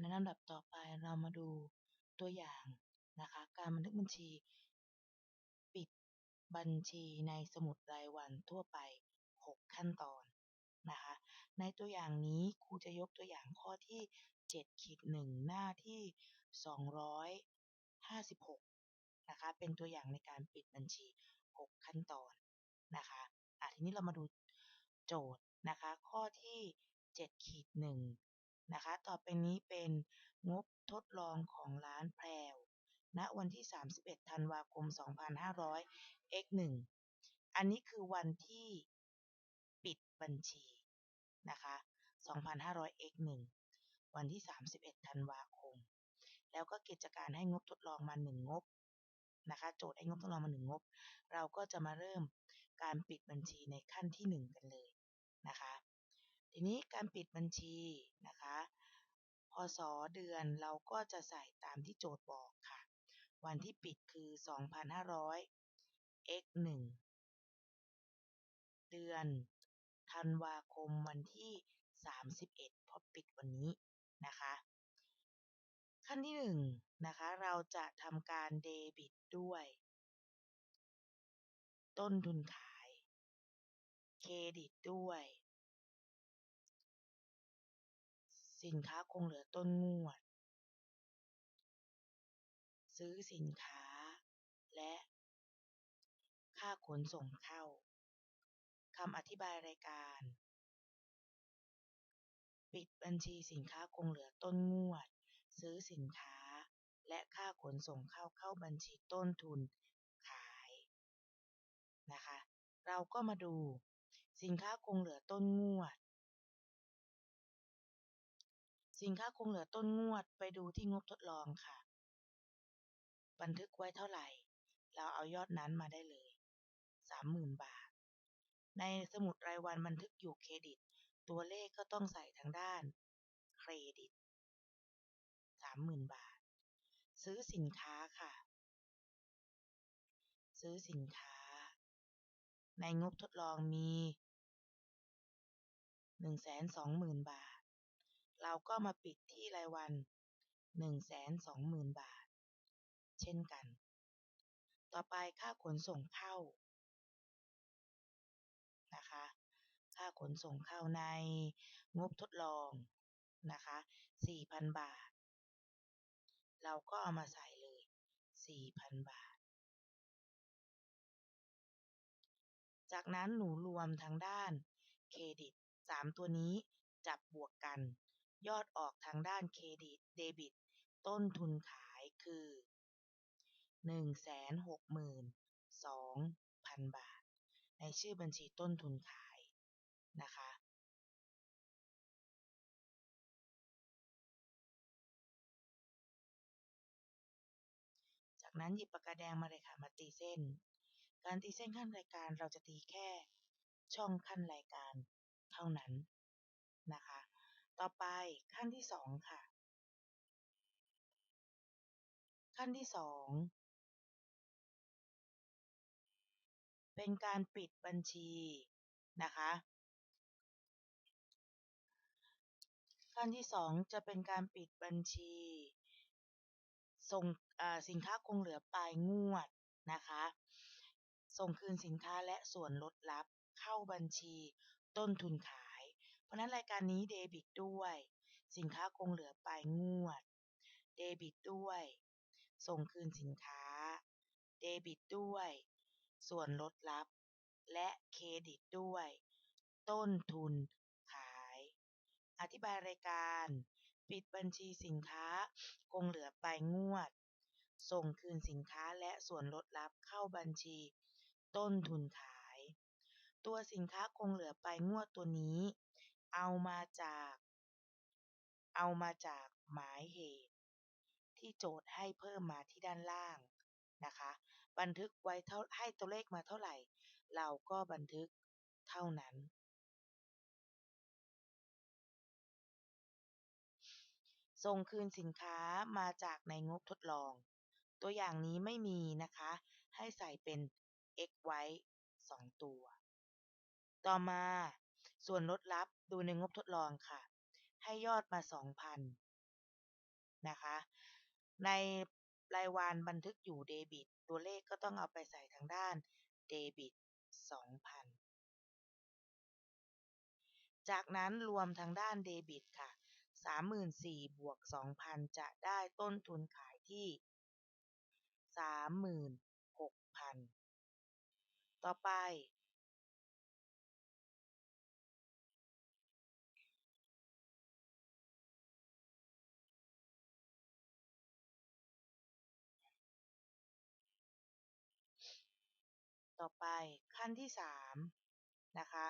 ในลำดับต่อไปเรามาดูตัวอย่างนะคะ การบันทึกบัญชี ปิดบัญชีในสมุดรายวันทั่วไป 6 ขั้นตอนนะคะ ในตัวอย่างนี้ครูจะยกตัวอย่างข้อที่7ขีด1หน้าที่ 256 นะคะ เป็นตัวอย่างในการปิดบัญชี 6 ขั้นตอนนะคะอะทีนี้เรามาดูโจทย์นะคะ ข้อที่7ขีด1 นะคะ ต่อไปนี้เป็นงบทดลองของร้านแพรวณวันที่ 31 ธันวาคม 2500 x 1อันนี้คือวันที่ปิดบัญชีนะคะ2500 x 1วันที่ 31 ธันวาคม แล้วก็กิจการให้งบทดลองมา 1 งบนะคะ โจทย์ให้งบทดลองมา 1 งบ เราก็จะมาเริ่มการปิดบัญชีในขั้นที่ 1 กันเลยนะคะ ทีนี้การปิดบัญชีนะคะพศเดือนเราก็จะใส่ตามที่โจทย์บอกค่ะ วันที่ปิดคือ 2,500 x 1เดือนธันวาคมวันที่ 31เพราะปิดวันนี้นะคะ ขั้นที่1นะคะ เราจะทำการเดบิตด้วย ต้นทุนขาย เครดิตด้วย สินค้าคงเหลือต้นงวด ซื้อสินค้า และค่าขนส่งเข้าคำอธิบายรายการ ปิดบัญชีสินค้าคงเหลือต้นงวด ซื้อสินค้า และค่าขนส่งเข้าเข้าบัญชีต้นทุนขายนะคะ เราก็มาดู สินค้าคงเหลือต้นงวด สินค้าคงเหลือต้นงวดไปดูที่งบทดลองค่ะ บันทึกไว้เท่าไหร่ เราเอายอดนั้นมาได้เลย30,000บาท ในสมุดรายวันบันทึกอยู่เครดิต ตัวเลขก็ต้องใส่ทางด้าน เครดิต30,000บาท ซื้อสินค้าค่ะ ซื้อสินค้า ในงบทดลองมี120,000บาท เราก็มาปิดที่รายวัน 120,000 บาท เช่นกัน ต่อไปค่าขนส่งเข้านะคะ ค่าขนส่งเข้าในงบทดลองนะคะ 4,000 บาท เราก็เอามาใส่เลย 4,000 บาท จากนั้นหนูรวมทางด้านเครดิต 3 ตัวนี้จับบวกกัน ยอดออกทางด้านเครดิตเดบิต ต้นทุนขายคือ 162,000 บาท ในชื่อบัญชีต้นทุนขายนะคะ จากนั้นหยิบปากกาแดงมาเลยค่ะ มาตีเส้น การตีเส้นขั้นรายการเราจะตีแค่ช่องขั้นรายการเท่านั้นนะคะ ต่อไปขั้นที่สองค่ะ ขั้นที่สองเป็นการปิดบัญชีนะคะ ขั้นที่สองจะเป็นการปิดบัญชี ส่งสินค้าคงเหลือปลายงวดนะคะ ส่งคืนสินค้าและส่วนลดลับเข้าบัญชีต้นทุนขาย เพราะนั้นรายการนี้เดบิตด้วย สินค้าคงเหลือปลายงวด เดบิตด้วย ส่งคืนสินค้า เดบิตด้วย ส่วนลดลับ และเครดิตด้วย ต้นทุนขาย อธิบายรายการ ปิดบัญชีสินค้าคงเหลือปลายงวด ส่งคืนสินค้าและส่วนลดลับเข้าบัญชี ต้นทุนขาย ตัวสินค้าคงเหลือปลายงวดตัวนี้ เอามาจาก เอามาจากหมายเหตุ ที่โจทย์ให้เพิ่มมาที่ด้านล่างนะคะ บันทึกไว้เท่าให้ตัวเลขมาเท่าไหร่ เราก็บันทึกเท่านั้นส่งคืนสินค้ามาจากในงบทดลอง ตัวอย่างนี้ไม่มีนะคะ ให้ใส่เป็น x ไว้ 2 ตัว ต่อมา ส่วนลดลับดูในงบทดลองค่ะ ให้ยอดมา 2,000 นะคะ ในรายวันบันทึกอยู่เดบิต ตัวเลขก็ต้องเอาไปใส่ทางด้านเดบิต 2,000 จากนั้นรวมทางด้านเดบิตค่ะ 34,000บวก2,000 จะได้ต้นทุนขายที่ 36,000 ต่อไป ต่อไปขั้นที่3นะคะ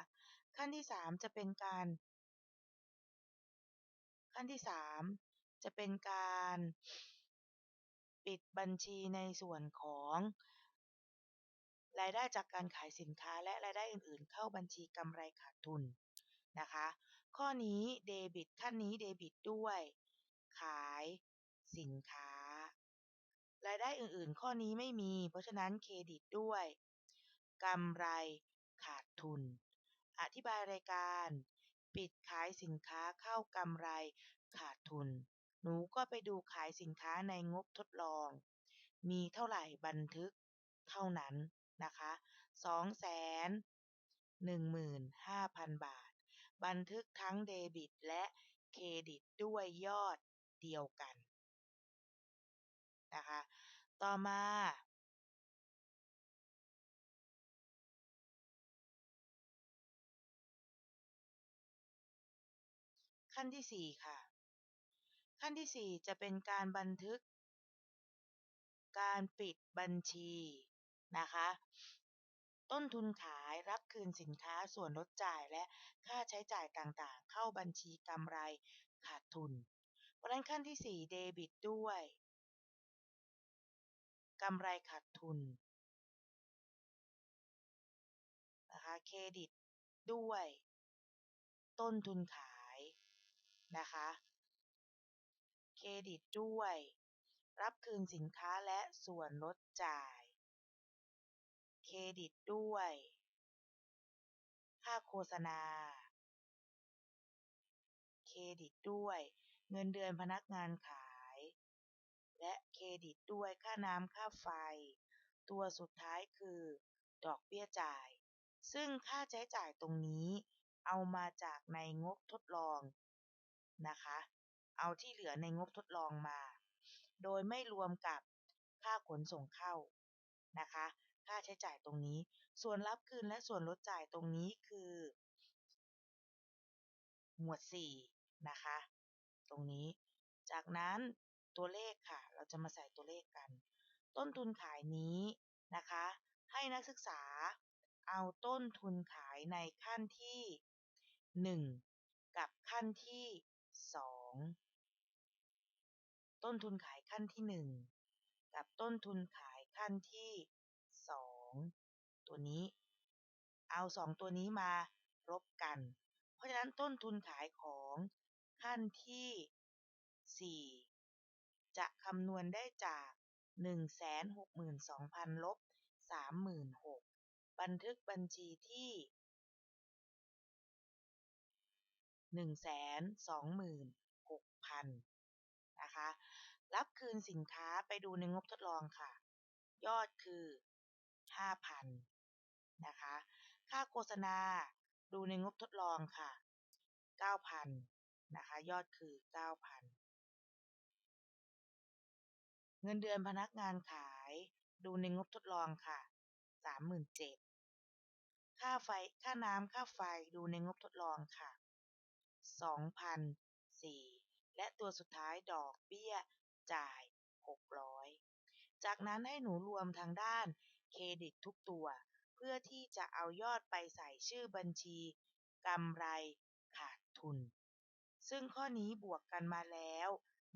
ขั้นที่3จะเป็นการ ขั้นที่3จะเป็นการปิดบัญชีในส่วนของรายได้จากการขายสินค้าและรายได้อื่นๆ เข้าบัญชีกำไรขาดทุนนะคะ ข้อนี้เดบิตขั้นนี้เดบิตด้วย ขายสินค้า รายได้อื่นๆ ข้อนี้ไม่มี เพราะฉะนั้นเครดิตด้วย กำไรขาดทุน อธิบายรายการ ปิดขายสินค้าเข้ากำไรขาดทุน หนูก็ไปดูขายสินค้าในงบทดลอง มีเท่าไหร่บันทึกเท่านั้นนะคะ215,000บาท บันทึกทั้งเดบิตและเครดิตด้วยยอดเดียวกันนะคะ ต่อมา ขั้นที่ 4 ค่ะ ขั้นที่ 4 จะเป็นการบันทึก การปิดบัญชีนะคะ ต้นทุนขายรับคืนสินค้าส่วนลดจ่ายและค่าใช้จ่ายต่างๆ เข้าบัญชีกำไรขาดทุน เพราะนั้นขั้นที่ 4 เดบิตด้วยกำไรขาดทุนนะคะเครดิตด้วย ต้นทุนขาย นะคะ เครดิตด้วย รับคืนสินค้าและส่วนลดจ่าย เครดิตด้วย ค่าโฆษณา เครดิตด้วย เงินเดือนพนักงานขาย และเครดิตด้วยค่าน้ำค่าไฟ ตัวสุดท้ายคือ ดอกเบี้ยจ่าย ซึ่งค่าใช้จ่ายตรงนี้เอามาจากในงบทดลอง นะคะ เอาที่เหลือในงบทดลองมา โดยไม่รวมกับค่าขนส่งเข้านะคะ ค่าใช้จ่ายตรงนี้ ส่วนรับคืนและส่วนลดจ่ายตรงนี้คือ หมวด 4 นะคะ ตรงนี้ จากนั้นตัวเลขค่ะ เราจะมาใส่ตัวเลขกัน ต้นทุนขายนี้นะคะ ให้นักศึกษาเอาต้นทุนขายในขั้นที่ 1 กับขั้นที่ 2ต้นทุนขายขั้นที่1กับต้นทุนขายขั้นที่2ตัวนี้ เอา2ตัวนี้มาลบกัน เพราะฉะนั้นต้นทุนขายของขั้นที่4จะคำนวณได้จาก162,000ลบ36,000บันทึกบัญชีที่ 126,000นะคะ รับคืนสินค้าไปดูในงบทดลองค่ะ ยอดคือ 5,000นะคะ ค่าโฆษณาดูในงบทดลองค่ะ 9,000นะคะ ยอดคือ 9,000 เงินเดือนพนักงานขายดูในงบทดลองค่ะ 37,000ค่าไฟ ค่าน้ำ ค่าไฟ ดูในงบทดลองค่ะ 2,004และตัวสุดท้ายดอกเบี้ยจ่าย 600 จากนั้นให้หนูรวมทางด้านเครดิตทุกตัว เพื่อที่จะเอายอดไปใส่ชื่อบัญชีกำไรขาดทุน ซึ่งข้อนี้บวกกันมาแล้ว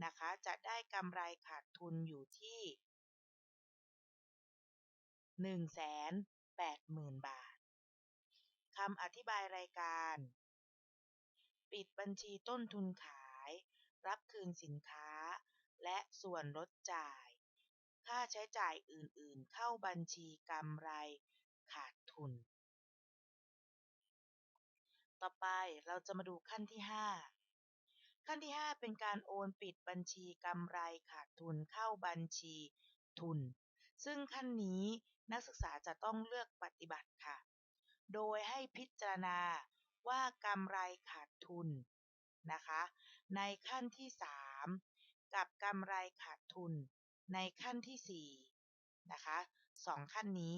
นะคะ จะได้กำไรขาดทุนอยู่ที่180,000 บาทคำอธิบายรายการ ปิดบัญชีต้นทุนขาย รับคืนสินค้า และส่วนลดจ่าย ค่าใช้จ่ายอื่นๆ เข้าบัญชีกำไรขาดทุน ต่อไปเราจะมาดูขั้นที่ 5 ขั้นที่ 5 เป็นการโอนปิดบัญชีกำไรขาดทุนเข้าบัญชีทุน ซึ่งขั้นนี้นักศึกษาจะต้องเลือกปฏิบัติค่ะ โดยให้พิจารณา ว่ากำไรขาดทุนนะคะ ในขั้นที่ 3 กับกำไรขาดทุน ในขั้นที่4นะคะสองขั้นนี้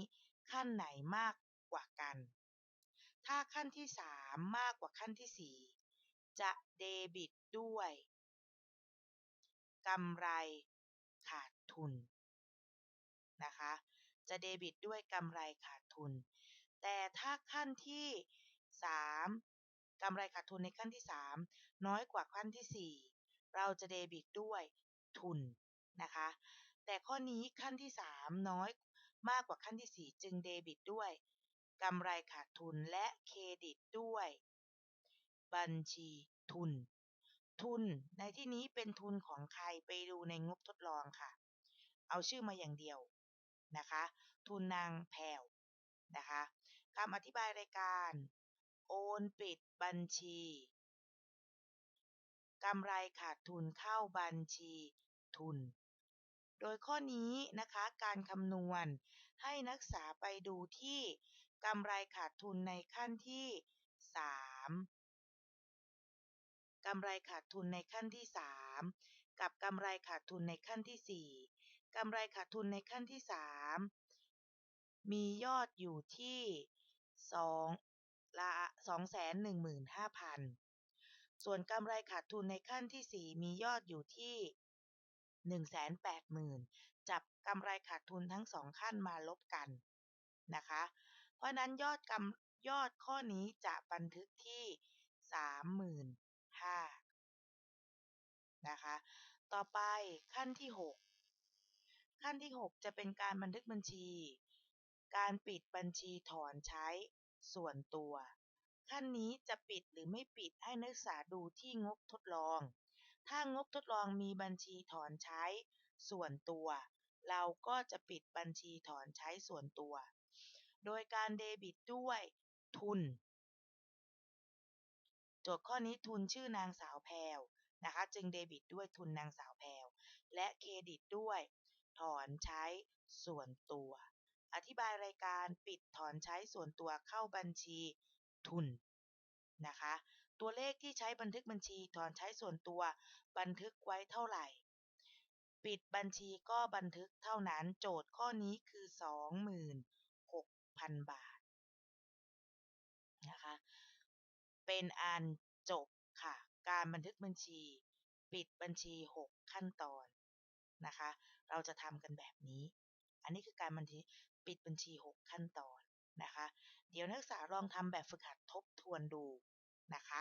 ขั้นไหนมากกว่ากัน ถ้าขั้นที่ 3 มากกว่าขั้นที่ 4 จะเดบิตด้วยกำไรขาดทุนนะคะ จะเดบิตด้วยกำไรขาดทุน แต่ถ้าขั้นที่ 3 กำไรขาดทุนในขั้นที่ 3 น้อยกว่าขั้นที่ 4 เราจะเดบิตด้วยทุนนะคะ แต่ข้อนี้ขั้นที่ 3 น้อยมากกว่าขั้นที่ 4 จึงเดบิตด้วยกำไรขาดทุนและเครดิตด้วย บัญชีทุน ทุนในที่นี้เป็นทุนของใครไปดูในงบทดลองค่ะ เอาชื่อมาอย่างเดียวนะคะ ทุนนางแพรวนะคะคำอธิบายรายการ โอนปิดบัญชีกำไรขาดทุนเข้าบัญชีทุน โดยข้อนี้นะคะการคำนวณให้นักศึกษาไปดูที่กำไรขาดทุนในขั้นที่ 3กำไรขาดทุนในขั้นที่ 3 กับกำไรขาดทุนในขั้นที่ 4กำไรขาดทุนในขั้นที่ 3 มียอดอยู่ที่2 ละ215,000 ส่วนกำไรขาดทุนในขั้นที่ 4 มียอดอยู่ที่ 180,000 จับกำไรขาดทุนทั้งสองขั้นมาลบกันนะคะ เพราะนั้นยอดกำยอดข้อนี้จะบันทึกที่ 35,000นะคะ ต่อไปขั้นที่ 6 ขั้นที่ 6 จะเป็นการบันทึกบัญชี การปิดบัญชีถอนใช้ ส่วนตัว ขั้นนี้จะปิดหรือไม่ปิดให้นักศึกษาดูที่งบทดลอง ถ้างบทดลองมีบัญชีถอนใช้ ส่วนตัว เราก็จะปิดบัญชีถอนใช้ส่วนตัว โดยการเดบิตด้วยทุน โจทย์ข้อนี้ทุนชื่อนางสาวแพรวนะคะจึงเดบิตด้วยทุนนางสาวแพรวและเครดิตด้วยถอนใช้ส่วนตัว อธิบายรายการปิดถอนใช้ส่วนตัวเข้าบัญชีทุนนะคะ ตัวเลขที่ใช้บันทึกบัญชีถอนใช้ส่วนตัว บันทึกไว้เท่าไหร่ ปิดบัญชีก็บันทึกเท่านั้นโจทย์ข้อนี้คือ 26,000 บาทนะคะ เป็นอันจบค่ะ การบันทึกบัญชี ปิดบัญชี 6 ขั้นตอนนะคะ เราจะทำกันแบบนี้ อันนี้คือการบันทึก ปิดบัญชี 6 ขั้นตอนนะคะ เดี๋ยวนักศึกษาลองทำแบบฝึกหัดทบทวนดูนะคะ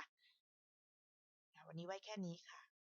วันนี้ไว้แค่นี้ค่ะ